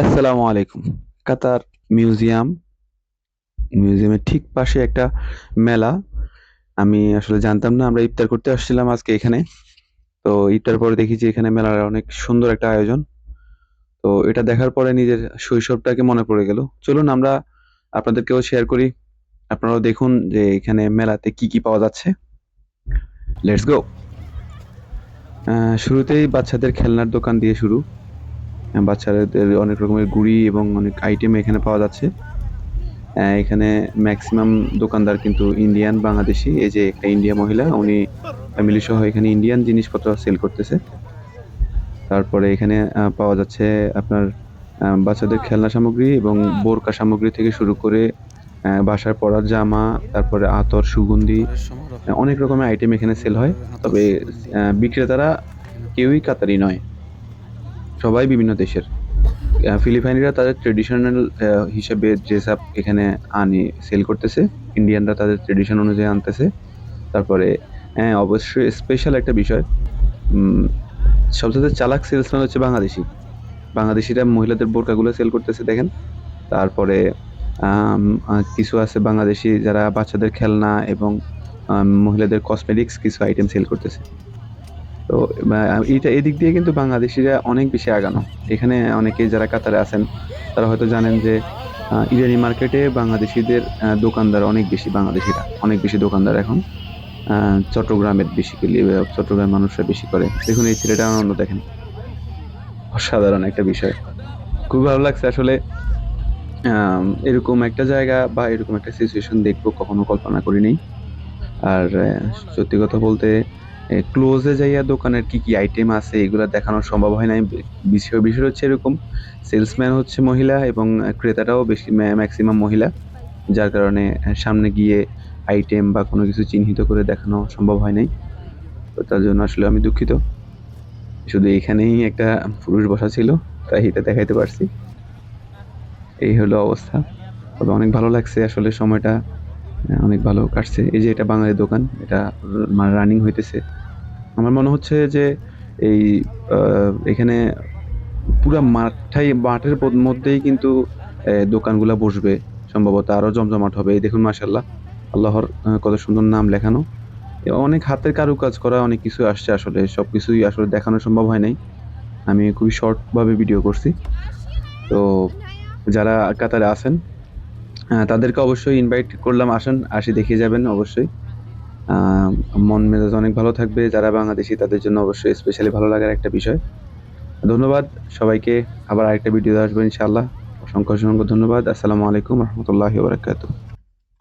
আসসালামু আলাইকুম। কাতার মিউজিয়াম, মিউজিয়ামের ঠিক পাশে একটা মেলা। আমি আসলে জানতাম না, আমরা ইফতার করতে আসছিলাম আজকে এখানে। তো ইফতার পরে দেখি যে এখানে মেলার অনেক সুন্দর একটা আয়োজন। তো এটা দেখার পরে নিজের শৈশবটাকে মনে পড়ে গেল। চলুন আমরা আপনাদেরকেও শেয়ার করি। আপনারাও দেখুন যে এখানে মেলাতে কি কি পাওয়া যাচ্ছে। লেটস গো শুরুতেই বাচ্চাদের খেলনার দোকান দিয়ে শুরু। বাচ্চাদের অনেক রকমের গুড়ি এবং অনেক আইটেম এখানে পাওয়া যাচ্ছে। এখানে ম্যাক্সিমাম দোকানদার কিন্তু ইন্ডিয়ান বাংলাদেশি, এই যে একটা ইন্ডিয়া মহিলা, উনি ফ্যামিলি সহ এখানে ইন্ডিয়ান জিনিসপত্র সেল করতেছে। তারপরে এখানে পাওয়া যাচ্ছে আপনার বাচ্চাদের খেলনা সামগ্রী এবং বোরকা সামগ্রী থেকে শুরু করে বাসার পরার জামা, তারপরে আতর, সুগন্ধি, অনেক রকমের আইটেম এখানে সেল হয়। তবে বিক্রেতারা কেউই কাতারি নয়। সবাই বিভিন্ন দেশের। ফিলিপাইনিরা তাদের ট্রেডিশনাল হিসেবে আপ এখানে আনে সেল করতেছে ইন্ডিয়ানরা তাদের ট্রেডিশন অনুযায়ী আনতেছে। তারপরে হ্যাঁ অবশ্যই স্পেশাল একটা বিষয় সবচেয়ে চালাক সেলসম্যান হচ্ছে বাংলাদেশি। বাংলাদেশিরা মহিলাদের বোরকাগুলো সেল করতেছে, দেখেন। তারপরে কিছু আছে বাংলাদেশি যারা বাচ্চাদের খেলনা এবং মহিলাদের কসমেটিক্স কিছু আইটেম সেল করতেছে। তো এইটা এদিক দিয়ে কিন্তু বাংলাদেশিরা অনেক বেশি আগানো। এখানে অনেকে যারা কাতারে আছেন, তারা হয়তো জানেন যে ইরানি মার্কেটে বাংলাদেশিদের দোকানদার অনেক বেশি, বাংলাদেশিরা অনেক বেশি দোকানদার এখন। চট্টগ্রামের বেসিক্যালি চট্টগ্রাম মানুষরা বেশি করে। দেখুন এই ছেলেটা আনন্দ দেখেন। অসাধারণ একটা বিষয়। খুব ভালো লাগছে আসলে এরকম একটা জায়গা বা এরকম একটা সিচুয়েশন দেখব, কখনো কল্পনা করিনি আর সত্যি কথা বলতে ক্লোজে যাইয়া দোকানের কি কি আইটেম আছে, এগুলো দেখানো সম্ভব হয় বে- বিষয় বিষয় হচ্ছে এরকম সেলসম্যান হচ্ছে মহিলা এবং ক্রেতাটাও বেশি ম্যাক্সিমাম মহিলা, যার কারণে সামনে গিয়ে আইটেম বা কোনো কিছু চিহ্নিত করে দেখানো সম্ভব হয় নাই। তো তার জন্য আসলে আমি দুঃখিত। শুধু এখানেই একটা পুরুষ বসা ছিল, তাই এটা দেখাইতে পারছি। এই হলো অবস্থা। তবে অনেক ভালো লাগছে আসলে সময়টা অনেক ভালো কাটছে। এই যে এটা বাঙালি দোকান, এটা মানে রানিং হইতেছে। আমার মনে হচ্ছে যে এই এখানে পুরো মাঠটাই, মাঠের মধ্যেই কিন্তু দোকানগুলা বসবে। সম্ভবত আরও জমজমাট হবে। এই দেখুন মাশাল্লাহ আল্লাহর কত সুন্দর নাম লেখানো। অনেক হাতের কারুকাজ করা অনেক কিছু আসছে আসলে। সব কিছুই আসলে দেখানো সম্ভব হয় নাই। আমি খুবই শর্টভাবে ভিডিও করছি। তো যারা কাতারে আছেন তাদেরকে অবশ্যই ইনভাইট করলাম, আসেন, আসি, দেখিয়ে যাবেন, অবশ্যই। মন মেজাজ অনেক ভালো থাকবে, যারা বাংলাদেশি, তাদের জন্য অবশ্যই স্পেশালি ভালো লাগার একটা বিষয়। ধন্যবাদ, সবাইকে আবার আরেকটা ভিডিও আসব ইনশাআল্লাহ। অসংখ্য অসংখ্য ধন্যবাদ। আসসালামু আলাইকুম রহমতুল্লাহ বারাকাতুহ।